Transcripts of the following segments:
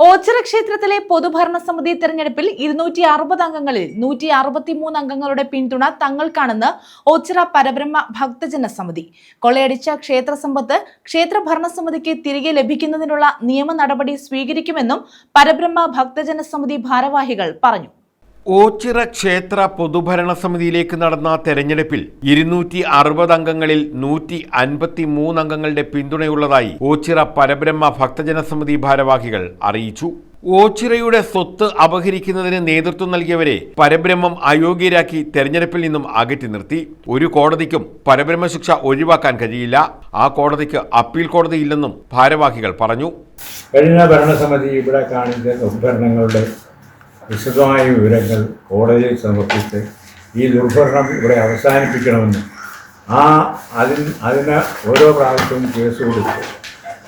ഓച്ചിറ ക്ഷേത്രത്തിലെ പൊതുഭരണ സമിതി തെരഞ്ഞെടുപ്പിൽ ഇരുന്നൂറ്റി അറുപത് അംഗങ്ങളിൽ നൂറ്റി അറുപത്തിമൂന്ന് അംഗങ്ങളുടെ പിന്തുണ തങ്ങൾക്കാണെന്ന് ഓച്ചിറ പരബ്രഹ്മ ഭക്തജന സമിതി. കൊള്ളയടിച്ച ക്ഷേത്ര സമ്പത്ത് ക്ഷേത്ര ഭരണസമിതിക്ക് തിരികെ ലഭിക്കുന്നതിനുള്ള നിയമ നടപടി സ്വീകരിക്കുമെന്നും പരബ്രഹ്മ ഭക്തജന സമിതി ഭാരവാഹികൾ പറഞ്ഞു. ഓച്ചിറ ക്ഷേത്ര പൊതുഭരണ സമിതിയിലേക്ക് നടന്ന തെരഞ്ഞെടുപ്പിൽ ഇരുന്നൂറ്റി അറുപത് അംഗങ്ങളിൽ നൂറ്റി അൻപത്തി മൂന്ന് അംഗങ്ങളുടെ പിന്തുണയുള്ളതായി ഓച്ചിറ പരബ്രഹ്മ ഭക്തജന സമിതി ഭാരവാഹികൾ അറിയിച്ചു. ഓച്ചിറയുടെ സ്വത്ത് അപഹരിക്കുന്നതിന് നേതൃത്വം നൽകിയവരെ പരബ്രഹ്മം അയോഗ്യരാക്കി തെരഞ്ഞെടുപ്പിൽ നിന്നും അകറ്റി നിർത്തി. ഒരു കോടതിക്കും പരബ്രഹ്മ ശിക്ഷ ഒഴിവാക്കാൻ കഴിയില്ല. ആ കോടതിക്ക് അപ്പീൽ കോടതിയില്ലെന്നും ഭാരവാഹികൾ പറഞ്ഞു. കഴിഞ്ഞ ഭരണസമിതി ഇവിടെ കാണിച്ച ദുർഭരണങ്ങളുടെ വിശദമായ വിവരങ്ങൾ കോടതിയിൽ സമർപ്പിച്ച് ഈ ദുർഭരണം ഇവിടെ അവസാനിപ്പിക്കണമെന്ന്. ആ അതിന് അതിന് ഓരോ പ്രാവശ്യവും കേസ് കൊടുത്ത്.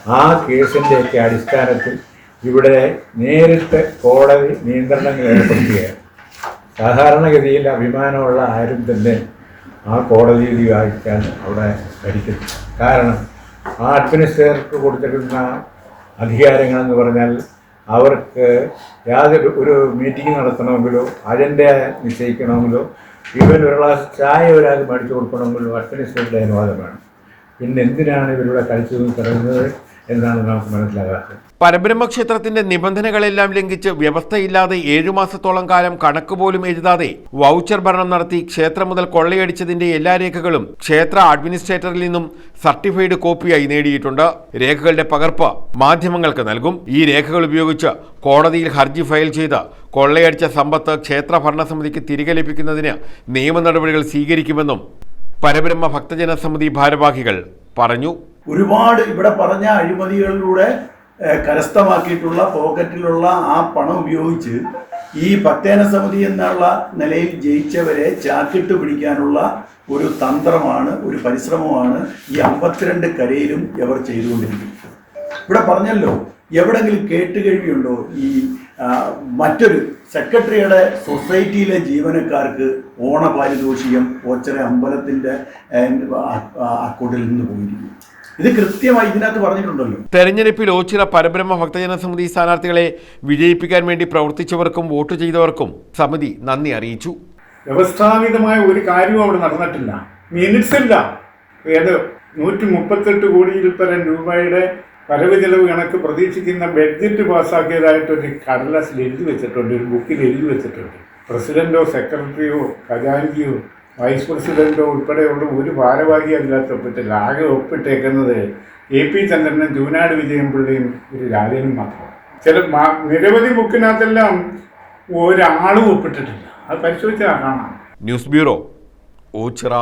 ആ കേസിന്റെയൊക്കെ അടിസ്ഥാനത്തിൽ ഇവിടെ നേരിട്ട് കോടതി നിയന്ത്രണങ്ങൾ ഏർപ്പെടുത്തുകയാണ് സാധാരണഗതിയിൽ അഭിമാനമുള്ള ആരും തന്നെ ആ കോടതി വിധി വായിക്കാൻ അവിടെ ഭരിക്കുന്നു കാരണം ആ അഡ്മിനിസ്ട്രേറ്റർക്ക് കൊടുത്തിരുന്ന അധികാരങ്ങളെന്ന് പറഞ്ഞാൽ അവർക്ക് യാതൊരു ഒരു മീറ്റിംഗ് നടത്തണമെങ്കിലോ അജണ്ട നിശ്ചയിക്കണമെങ്കിലോ ഇവൻ ഒരു ഗ്ലാസ് ചായ ഒരാൾക്ക് മേടിച്ചു കൊടുക്കണമെങ്കിലോ അഡ്മിനിസ്ട്രേറ്റീവ് അനുവാദം വേണം പിന്നെ എന്തിനാണ് ഇവരുടെ കളിച്ചു തുടങ്ങുന്നത് എന്നാണ് നമുക്ക് മനസ്സിലാകാത്തത്. പരബ്രഹ്മ ക്ഷേത്രത്തിന്റെ നിബന്ധനകളെല്ലാം ലംഘിച്ച് വ്യവസ്ഥയില്ലാതെ ഏഴു മാസത്തോളം കാലം കണക്ക് പോലും എഴുതാതെ വൗച്ചർ ഭരണം നടത്തി ക്ഷേത്രം മുതൽ കൊള്ളയടിച്ചതിന്റെ എല്ലാ രേഖകളും ക്ഷേത്ര അഡ്മിനിസ്ട്രേറ്ററിൽ നിന്നും സർട്ടിഫൈഡ് കോപ്പിയായി നേടിയിട്ടുണ്ട്. രേഖകളുടെ പകർപ്പ് മാധ്യമങ്ങൾക്ക് നൽകും. ഈ രേഖകൾ ഉപയോഗിച്ച് കോടതിയിൽ ഹർജി ഫയൽ ചെയ്ത് കൊള്ളയടിച്ച സമ്പത്ത് ക്ഷേത്ര ഭരണസമിതിക്ക് തിരികെ ലഭിക്കുന്നതിന് നിയമ നടപടികൾ സ്വീകരിക്കുമെന്നും പരബ്രഹ്മ ഭക്തജന സമിതി ഭാരവാഹികൾ പറഞ്ഞു. ഒരുപാട് ഇവിടെ പറഞ്ഞ അഴിമതികളിലൂടെ കരസ്ഥമാക്കിയിട്ടുള്ള പോക്കറ്റിലുള്ള ആ പണം ഉപയോഗിച്ച് ഈ പത്തേന സമിതി എന്നുള്ള നിലയിൽ ജയിച്ചവരെ ചാക്കിട്ട് പിടിക്കാനുള്ള ഒരു തന്ത്രമാണ് ഒരു പരിശ്രമമാണ് ഈ അമ്പത്തിരണ്ട് കരയിലും ഇവർ ചെയ്തുകൊണ്ടിരിക്കുന്നത്. ഇവിടെ പറഞ്ഞല്ലോ എവിടെങ്കിലും കേട്ടുകഴിവുണ്ടോ ഈ മറ്റൊരു സെക്രട്ടറിയുടെ സൊസൈറ്റിയിലെ ജീവനക്കാർക്ക് ഓണപാരിതോഷികം ഓച്ചറ അമ്പലത്തിന്റെ അക്കൗണ്ടിൽ നിന്ന് പോയിരിക്കും ഇത് കൃത്യമായി ഇതിനകത്ത് പറഞ്ഞിട്ടുണ്ടല്ലോ. തെരഞ്ഞെടുപ്പിൽ ഓച്ചിറ പരബ്രഹ്മ ഭക്തജന സമിതി സ്ഥാനാർത്ഥികളെ വിജയിപ്പിക്കാൻ വേണ്ടി പ്രവർത്തിച്ചവർക്കും വോട്ട് ചെയ്തവർക്കും സമിതി നന്ദി അറിയിച്ചു. വ്യവസ്ഥാപിതമായ ഒരു കാര്യവും അവിടെ നടന്നിട്ടില്ല. മിനിറ്റ്സ് ഇല്ല. ഏത് നൂറ്റി മുപ്പത്തെട്ട് കോടിയിൽ പരം രൂപയുടെ വരവ് ചെലവ് കണക്ക് പ്രതീക്ഷിക്കുന്ന ബഡ്ജറ്റ് പാസ്സാക്കിയതായിട്ടൊരു കടലാസിൽ എഴുതി വെച്ചിട്ടുണ്ട് ഒരു ബുക്കിൽ എഴുതി വെച്ചിട്ടുണ്ട്. പ്രസിഡന്റോ സെക്രട്ടറിയോ ഖജാൻജിയോ വൈസ് പ്രസിഡന്റോ ഉൾപ്പെടെയുള്ള ഒരു ഭാരവാഹി അതിനകത്ത് ഒപ്പിട്ടില്ല. ആകെ ഒപ്പിട്ടേക്കുന്നത് എ പി ചന്ദ്രനും ജൂനാട് വിജയൻപിള്ളിയും ഒരു രാജനും മാത്രമാണ്. ചില നിരവധി ബുക്കിനകത്തെല്ലാം ഒരാളും ഒപ്പിട്ടിട്ടില്ല. അത് പരിശോധിച്ചാൽ കാണാം. News bureau Ochira